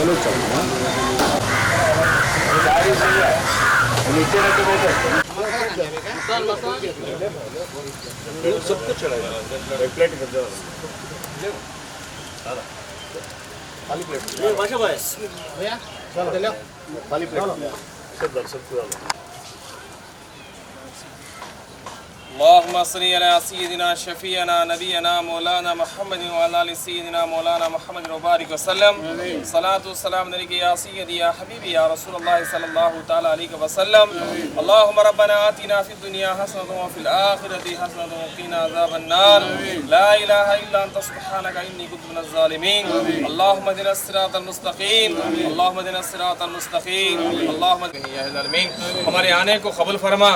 چلو چلو سب کچھ خالی پلیٹ خالی پلیٹ سب سب اللهم صل على سيدنا شفيعنا نبينا مولانا محمد وعلى ال سيدنا مولانا محمد وبارك وسلم. صلاة والسلام عليك يا سيدي يا حبيبي يا رسول الله صلى الله تعالى عليه وسلم. اللهم ربنا آتنا في الدنيا حسنة وفي الآخرة حسنة وقنا عذاب النار. لا إله إلا أنت سبحانك إني كنت من الظالمين اللهم اهدنا الصراط المستقيم اللهم اهدنا الصراط المستقيم اللهم يا العالمين ہمارے آنے کو قبول فرما.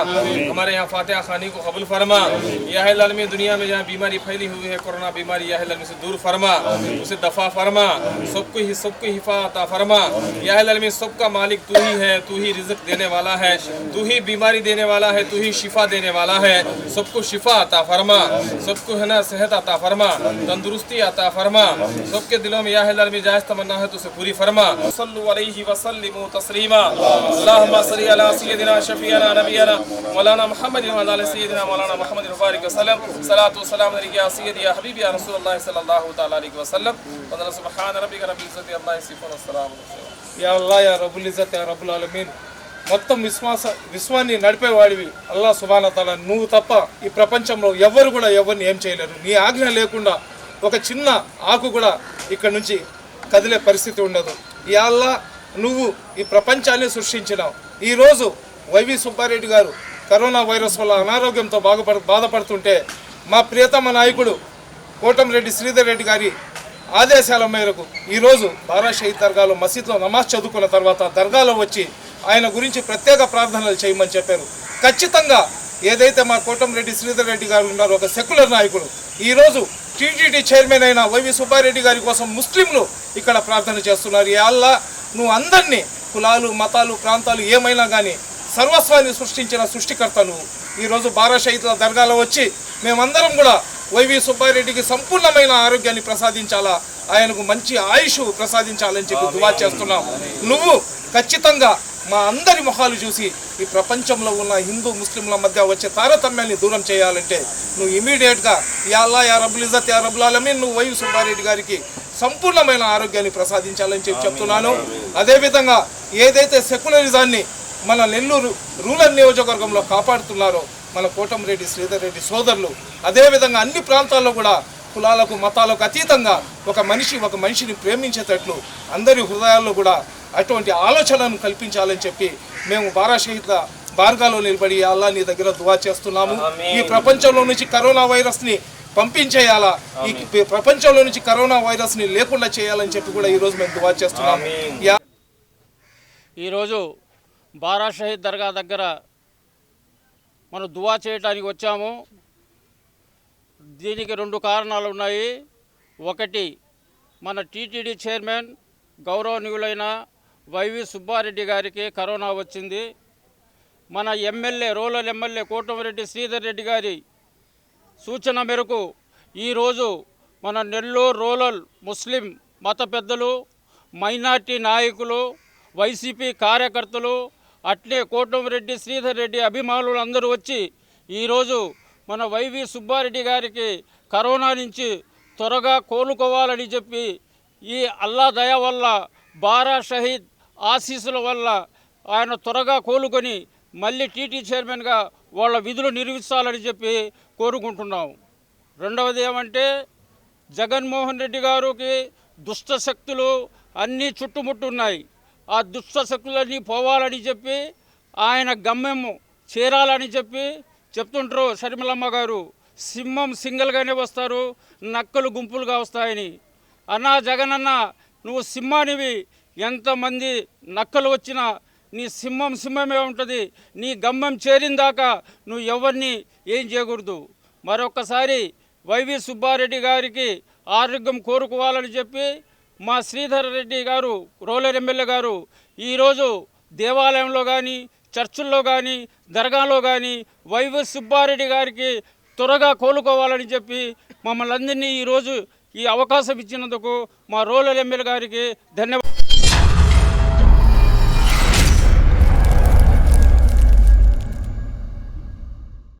ہمارے یہاں فاتحہ خانی کو قبول فرما. فرما۔ یا العالمی دنیا میں جہاں بیماری پھیلی ہوئی ہے، کرونا بیماری یا العالمی سے دور فرما۔ اسے دفع فرما۔ سب کو ہی سب کو حفاظت فرما۔ یا العالمی سب کا مالک تو ہی ہے، تو ہی رزق دینے والا ہے، تو ہی بیماری دینے والا ہے، تو ہی شفا دینے والا ہے۔ سب کو شفا عطا فرما۔ سب کو ہے نا صحت عطا فرما۔ تندرستی عطا فرما۔ سب کے دلوں میں یا العالمی جائز تمنا ہے تو اسے پوری فرما۔ صلو علیہ وسلم تسلیما۔ اللہم صلی علی سیدنا، شفیعنا، نبینا، مولانا محمد وعلی سیدنا، مولانا مولانا محمد الفارق وسلم صلاة والسلام عليك يا سيدي يا حبيبي يا رسول الله صلى الله تعالى عليه وسلم فضل سبحان ربك رب العزة الله يسيفون السلام يا الله يا رب العزة يا رب العالمين మొత్తం విశ్వాస విశ్వాన్ని నడిపేవాడివి అల్లా సుబాన తల నువ్వు తప్ప ఈ ప్రపంచంలో ఎవరు కూడా ఎవరిని ఏం చేయలేరు నీ ఆజ్ఞ లేకుండా ఒక చిన్న ఆకు కూడా ఇక్కడ నుంచి కదిలే పరిస్థితి ఉండదు ఇవాళ నువ్వు ఈ ప్రపంచాన్ని సృష్టించినావు ఈరోజు వైవి సుబ్బారెడ్డి గారు కరోనా వైరస్ వల్ల అనారోగ్యంతో బాధపడు బాధపడుతుంటే మా ప్రియతమ నాయకుడు కోటంరెడ్డి శ్రీధర్ రెడ్డి గారి ఆదేశాల మేరకు ఈరోజు బారా షహీద్ దర్గాలో మసీద్లో నమాజ్ చదువుకున్న తర్వాత దర్గాలో వచ్చి ఆయన గురించి ప్రత్యేక ప్రార్థనలు చేయమని చెప్పారు. ఖచ్చితంగా ఏదైతే మా కోటంరెడ్డి శ్రీధర్ రెడ్డి గారు ఉన్నారో ఒక సెక్యులర్ నాయకుడు ఈరోజు టీటీడీ చైర్మన్ అయిన వైవి సుబ్బారెడ్డి గారి కోసం ముస్లింలు ఇక్కడ ప్రార్థన చేస్తున్నారు. ఏ అల్లా నువ్వు అందరినీ కులాలు మతాలు ప్రాంతాలు ఏమైనా కానీ సర్వస్వాన్ని సృష్టించిన సృష్టికర్త నువ్వు ఈరోజు బారా షహీద్ల దర్గాలో వచ్చి మేమందరం కూడా వైవి సుబ్బారెడ్డికి సంపూర్ణమైన ఆరోగ్యాన్ని ప్రసాదించాలా ఆయనకు మంచి ఆయుష్ ప్రసాదించాలని చెప్పి దువా చేస్తున్నాం. నువ్వు ఖచ్చితంగా మా అందరి మొహాలు చూసి ఈ ప్రపంచంలో ఉన్న హిందూ ముస్లింల మధ్య వచ్చే తారతమ్యాన్ని దూరం చేయాలంటే నువ్వు ఇమీడియట్గా యా అల్లా యా రబుల్ ఇజత్ యా రబుల్ ఆలమీన్ నువ్వు వైవి సుబ్బారెడ్డి గారికి సంపూర్ణమైన ఆరోగ్యాన్ని ప్రసాదించాలని చెప్పి చెప్తున్నాను. అదేవిధంగా ఏదైతే సెక్యులరిజాన్ని మన నెల్లూరు రూరల్ నియోజకవర్గంలో కాపాడుతున్నారో మన కోటంరెడ్డి శ్రీధర్ రెడ్డి సోదరులు. అదేవిధంగా అన్ని ప్రాంతాల్లో కూడా కులాలకు మతాలకు అతీతంగా ఒక మనిషి ఒక మనిషిని ప్రేమించేటట్లు అందరి హృదయాల్లో కూడా అటువంటి ఆలోచనను కల్పించాలని చెప్పి మేము బారా షహీద్ల బార్గాలో నిలబడి అల్లా నీ దగ్గర దువా చేస్తున్నాము. ఈ ప్రపంచంలో నుంచి కరోనా వైరస్ని పంపించేయాలా? ఈ ప్రపంచంలో నుంచి కరోనా వైరస్ని లేకుండా చేయాలని చెప్పి కూడా ఈరోజు మేము దువా చేస్తున్నాము. యా ఈరోజు బారా షహీద్ దర్గా దగ్గర మనం దువా చేయడానికి వచ్చాము. దీనికి రెండు కారణాలు ఉన్నాయి. ఒకటి మన టీటీడీ చైర్మన్ గౌరవనీయులైన వైవి సుబ్బారెడ్డి గారికి కరోనా వచ్చింది. మన MLA rural MLA Kotamreddy Sridhar Reddy గారి సూచన మేరకు ఈరోజు మన నెల్లూరు రూరల్ ముస్లిం మత పెద్దలు మైనార్టీ నాయకులు వైసీపీ కార్యకర్తలు అట్లే కోటమిరెడ్డి శ్రీధర్ రెడ్డి అభిమానులు అందరూ వచ్చి ఈరోజు మన వైవి సుబ్బారెడ్డి గారికి కరోనా నుంచి త్వరగా కోలుకోవాలని చెప్పి ఈ అల్లా దయ వల్ల బారా షహీద్ ఆశీస్సుల వల్ల ఆయన త్వరగా కోలుకొని మళ్ళీ టీటీ చైర్మన్గా వాళ్ళ విధులు నిర్వహించాలని చెప్పి కోరుకుంటున్నాం. రెండవది ఏమంటే జగన్మోహన్ రెడ్డి గారికి దుష్ట శక్తులు అన్నీ చుట్టుముట్టున్నాయి. ఆ దుష్టశక్తులన్నీ పోవాలని చెప్పి ఆయన గమ్యం చేరాలని చెప్పి చెప్తుంటారు షర్మిలమ్మ గారు. సింహం సింగిల్గానే వస్తారు నక్కలు గుంపులుగా వస్తాయని. అన్నా జగనన్న నువ్వు సింహానివి ఎంతమంది నక్కలు వచ్చినా నీ సింహం సింహమే ఉంటుంది నీ గమ్యం చేరిన దాకా నువ్వు ఎవరిని ఏం చేయకూడదు. మరొకసారి వైవి సుబ్బారెడ్డి గారికి ఆరోగ్యం కోరుకోవాలని చెప్పి మా శ్రీధర్ రెడ్డి గారు రోలర్ ఎమ్మెల్యే గారు ఈరోజు దేవాలయంలో కానీ చర్చుల్లో కానీ దర్గాలో కానీ వైవి సుబ్బారెడ్డి గారికి త్వరగా కోలుకోవాలని చెప్పి మమ్మల్ని అందరినీ ఈరోజు ఈ అవకాశం ఇచ్చినందుకు మా రోలర్ ఎమ్మెల్యే గారికి ధన్యవాదాలు.